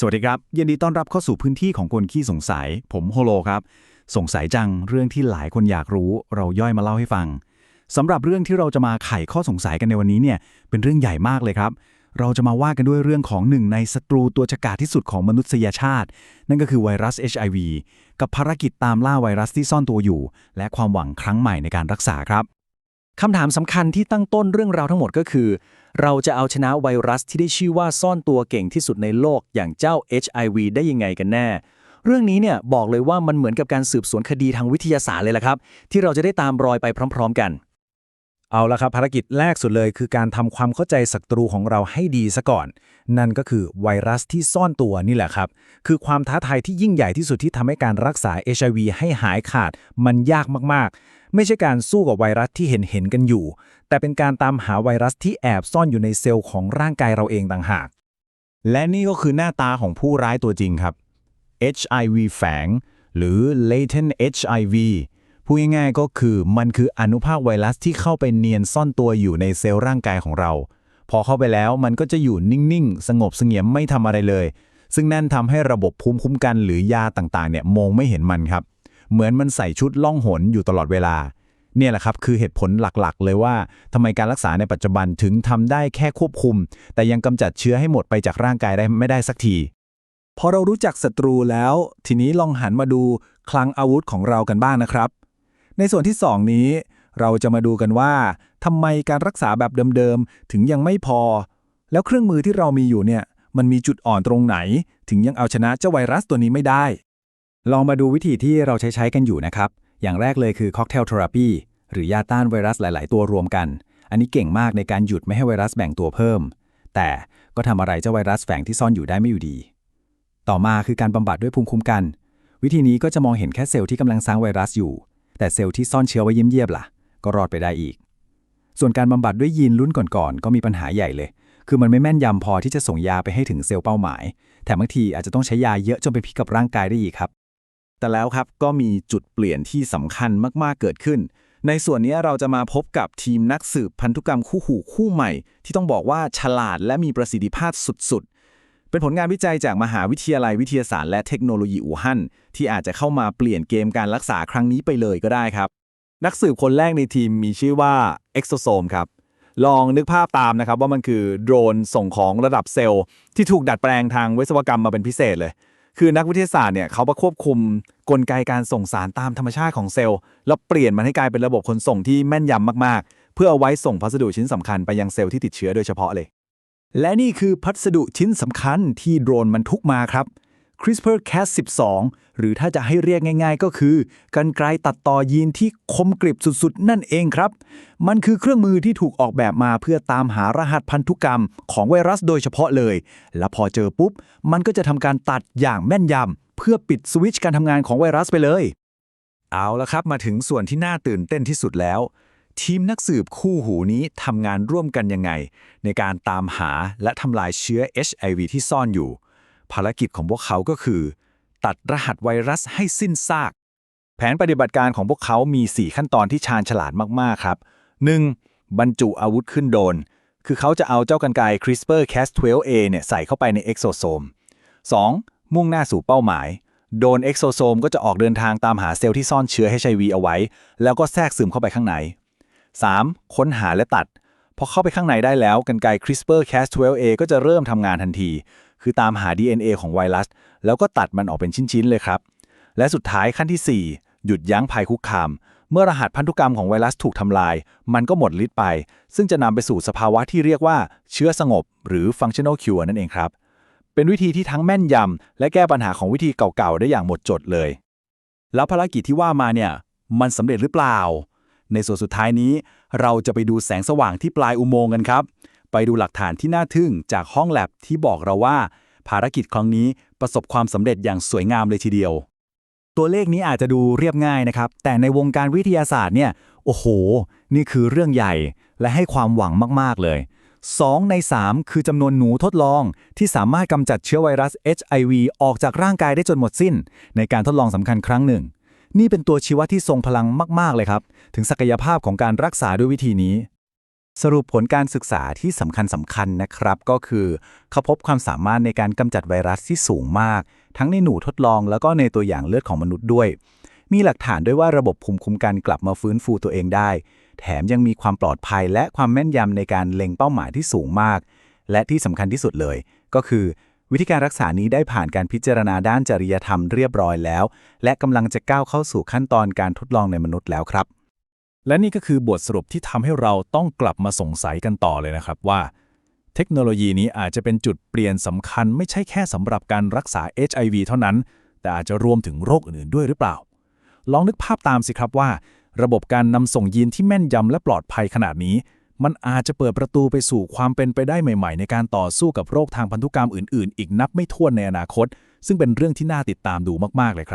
สวัสดีครับยินดีต้อนรับเข้าสู่พื้นที่ของคนขี้สงสัย ผมโฮโลครับ สงสัยจังเรื่องที่หลายคนอยากรู้ เราย่อยมาเล่าให้ฟังสำหรับเรื่องที่เราจะมาไขข้อสงสัยกันในวันนี้เนี่ยเป็นเรื่องใหญ่มากเลยครับ เราจะมาว่ากันด้วยเรื่องของหนึ่งในศัตรูตัวฉกาจที่สุดของมนุษยชาติ นั่นก็คือไวรัส HIV กับภารกิจตามล่าไวรัสที่ซ่อนตัวอยู่ และความหวังครั้งใหม่ในการรักษาครับ คำถามสำคัญที่ตั้งต้นเรื่องราวทั้งหมดก็คือ เราจะเอาชนะไวรัสที่ได้ชื่อว่าซ่อนตัวเก่งที่สุดในโลกอย่างเจ้า HIV ได้ยังไงกันแน่ เรื่องนี้เนี่ยบอกเลยว่ามันเหมือนกับการสืบสวนคดีทางวิทยาศาสตร์เลยล่ะครับ ที่เราจะได้ตามรอยไปพร้อม ๆ กัน เอาละครับภารกิจแรกสุดเลยคือการทำความเข้าใจศัตรูของเราให้ดีซะก่อน นั่นก็คือไวรัสที่ซ่อนตัวนี่แหละครับ คือความท้าทายที่ยิ่งใหญ่ที่สุดที่ทำให้การรักษา HIV ให้หายขาด มันยากมากๆ ไม่ใช่การสู้กับไวรัสที่เห็นเห็นๆกันอยู่ แต่เป็นการตามหาไวรัสที่แอบซ่อนอยู่ในเซลล์ของร่างกายเราเองต่างหาก และนี่ก็คือหน้าตาของผู้ร้ายตัวจริงครับ HIV แฝงหรือ latent HIV พูดง่ายๆก็คือมันคืออนุภาคไวรัสที่เข้าไปเนียนซ่อนตัวอยู่ในเซลล์ร่างกายของเรา พอเข้าไปแล้วมันก็จะอยู่นิ่งๆ สงบเสงี่ยมไม่ทำอะไรเลย ซึ่งนั่นทำให้ระบบภูมิคุ้มกันหรือยาต่างๆเนี่ยมองไม่เห็นมันครับ เหมือนมันใส่ชุดล่องหนอยู่ตลอดเวลา เนี่ยแหละครับคือเหตุผลหลักๆ เลยว่าทำไมการรักษาในปัจจุบันถึงทำได้แค่ควบคุม แต่ยังกำจัดเชื้อให้หมดไปจากร่างกายได้ไม่ได้สักทีพอเรารู้จักศัตรูแล้ว ทีนี้ลองหันมาดูคลังอาวุธของเรากันบ้างนะครับ ในส่วนที่ 2 นี้ เราจะมาดูกันว่าทำไมการรักษาแบบเดิมๆ ถึงยังไม่พอ แล้วเครื่องมือที่เรามีอยู่เนี่ย มันมีจุดอ่อนตรงไหน ถึงยังเอาชนะเจ้าไวรัสตัวนี้ไม่ได้ ลองมาดูวิธีที่เราใช้ใช้กันอยู่นะครับ อย่างแรกเลยคือค็อกเทลเทอราปีหรือยาต้านไวรัสหลาย ๆ ตัวรวมกัน อันนี้เก่งมากในการหยุดไม่ให้ไวรัสแบ่งตัวเพิ่ม แต่ก็ทำอะไรเจ้าไวรัสแฝงที่ซ่อนอยู่ได้ไม่อยู่ดี ต่อมาคือการบำบัดด้วยภูมิคุ้มกัน วิธีนี้ก็จะมองเห็นแค่เซลล์ที่กำลังสร้างไวรัสอยู่ แต่เซลล์ที่ซ่อนเชื้อไว้เยี่ยมๆล่ะ ก็รอดไปได้อีก ส่วนการบำบัดด้วยยีนรุ่นก่อนๆก็มีปัญหาใหญ่เลย คือมันไม่แม่นยำพอที่จะส่งยาไปให้ถึงเซลล์เป้าหมาย แถมบางทีอาจจะต้องใช้ยาเยอะจนไปพิกับร่างกายได้อีกครับ แต่แล้วครับก็มีจุดเปลี่ยนที่สำคัญมากๆเกิดขึ้น ในส่วนนี้เราจะมาพบกับทีมนักสืบพันธุกรรมคู่หูคู่ใหม่ ที่ต้องบอกว่าฉลาดและมีประสิทธิภาพสุดๆ เป็นผลงานวิจัยจากมหาวิทยาลัยวิทยาศาสตร์และเทคโนโลยีอู่ฮั่นที่อาจจะเข้ามาเปลี่ยนเกมการรักษาครั้งนี้ไปเลยก็ได้ครับ นักสืบคนแรกในทีมมีชื่อว่า Exosome ครับลองนึกภาพตามนะครับว่ามันคือโดรนส่งของระดับเซลล์ ที่ถูกดัดแปลงทางวิศวกรรมมาเป็นพิเศษเลย คือนักวิทยาศาสตร์เนี่ยเขามาควบคุมกลไกการส่งสารตามธรรมชาติของเซลล์ แล้วเปลี่ยนมันให้กลายเป็นระบบขนส่งที่แม่นยำมากๆ เพื่อเอาไว้ส่งพัสดุชิ้นสำคัญไปยังเซลล์ที่ติดเชื้อโดยเฉพาะเลย และนี่คือพัสดุชิ้นสำคัญที่โดรนมันทุกมาครับ CRISPR-Cas12 หรือถ้าจะให้เรียกง่ายๆ ก็คือกันไกลตัดต่อยีนที่คมกริบสุดๆ นั่นเองครับ มันคือเครื่องมือที่ถูกออกแบบมาเพื่อตามหารหัสพันธุกรรมของไวรัสโดยเฉพาะเลย และพอเจอปุ๊บ มันก็จะทำการตัดอย่างแม่นยำเพื่อปิดสวิตช์การทำงานของไวรัสไปเลย เอาละครับมาถึงส่วนที่น่าตื่นเต้นที่สุดแล้ว ทีมนักสืบคู่หูนี้ทำงานร่วมกันยังไง ในการตามหาและทำลายเชื้อ HIV ที่ซ่อนอยู่ ภารกิจของพวกเขาก็คือ ตัดรหัสไวรัสให้สิ้นซาก แผนปฏิบัติการของพวกเขามี 4 ขั้นตอนที่ชาญฉลาดมาก ๆ ครับ 1. บรรจุอาวุธขึ้นโดน คือเขาจะเอาเจ้ากันไกร CRISPR-Cas12a เนี่ยใส่เข้าไปในเอ็กโซโซม 2. มุ่งหน้าสู่เป้าหมายโดนเอ็กโซโซมก็จะออกเดินทางตามหาเซลล์ที่ซ่อนเชื้อ HIV เอาไว้ แล้วก็แทรกซึมเข้าไปข้างใน 3. ค้นหาและตัด พอเข้าไปข้างในได้แล้วกันไกร CRISPR-Cas12a ก็จะเริ่มทำงานทันที คือตามหา DNA ของไวรัส แล้วก็ตัดมันออกเป็นชิ้น ๆ เลยครับ และสุดท้ายขั้นที่ 4 หยุดยั้งภัยคุกคาม เมื่อรหัสพันธุกรรมของไวรัสถูกทำลาย มันก็หมดฤทธิ์ไป ซึ่งจะนำไปสู่สภาวะที่เรียกว่าเชื้อสงบ หรือ functional cure นั่นเองครับ เป็นวิธีที่ทั้งแม่นยำและแก้ปัญหาของวิธีเก่าๆได้อย่างหมดจดเลย แล้วภารกิจที่ว่ามาเนี่ยมันสำเร็จหรือเปล่า ในส่วนสุดท้ายนี้ เราจะไปดูแสงสว่างที่ปลายอุโมงค์กันครับ ไปดูหลักฐานที่น่าทึ่งจากห้องแลบที่บอกเราว่า ภารกิจครั้งนี้ประสบความสำเร็จอย่างสวยงามเลยทีเดียว ตัวเลขนี้อาจจะดูเรียบง่ายนะครับ แต่ในวงการวิทยาศาสตร์เนี่ย โอ้โห นี่คือเรื่องใหญ่และให้ความหวังมาก ๆ เลย 2 ใน 3 คือจำนวนหนูทดลอง ที่สามารถกำจัดเชื้อไวรัส HIV ออกจากร่างกายได้จนหมดสิ้น ในการทดลองสำคัญครั้งหนึ่ง นี่เป็นตัวชี้วัดที่ทรงพลังมาก ๆ เลยครับ ถึงศักยภาพของการรักษาด้วยวิธีนี้ สรุปผลการศึกษาที่สำคัญสำคัญนะครับ ก็คือเขาพบความสามารถในการกำจัดไวรัสที่สูงมาก ทั้งในหนูทดลองแล้วก็ในตัวอย่างเลือดของมนุษย์ด้วย มีหลักฐานด้วยว่าระบบภูมิคุ้มกันกลับมาฟื้นฟูตัวเองได้ แถมยังมีความปลอดภัยและความแม่นยำในการเล็งเป้าหมายที่สูงมาก และที่สำคัญที่สุดเลย ก็คือวิธีการรักษานี้ได้ผ่านการพิจารณาด้านจริยธรรมเรียบร้อยแล้ว และกำลังจะก้าวเข้าสู่ขั้นตอนการทดลองในมนุษย์แล้วครับ และนี่ก็คือบทสรุปที่ทำให้เราต้องกลับมาสงสัยกันต่อเลยนะครับว่า เทคโนโลยีนี้อาจจะเป็นจุดเปลี่ยนสำคัญไม่ใช่แค่สำหรับการรักษา HIV เท่านั้น แต่อาจจะรวมถึงโรคอื่นๆด้วยหรือเปล่า ลองนึกภาพตามสิครับว่า ระบบการนำส่งยีนที่แม่นยำและปลอดภัยขนาดนี้ มันอาจจะเปิดประตูไปสู่ความเป็นไปได้ใหม่ ๆ ในการต่อสู้กับโรคทางพันธุกรรมอื่น ๆ อีกนับไม่ถ้วนในอนาคต ซึ่งเป็นเรื่องที่น่าติดตามดูมากๆเลยครับ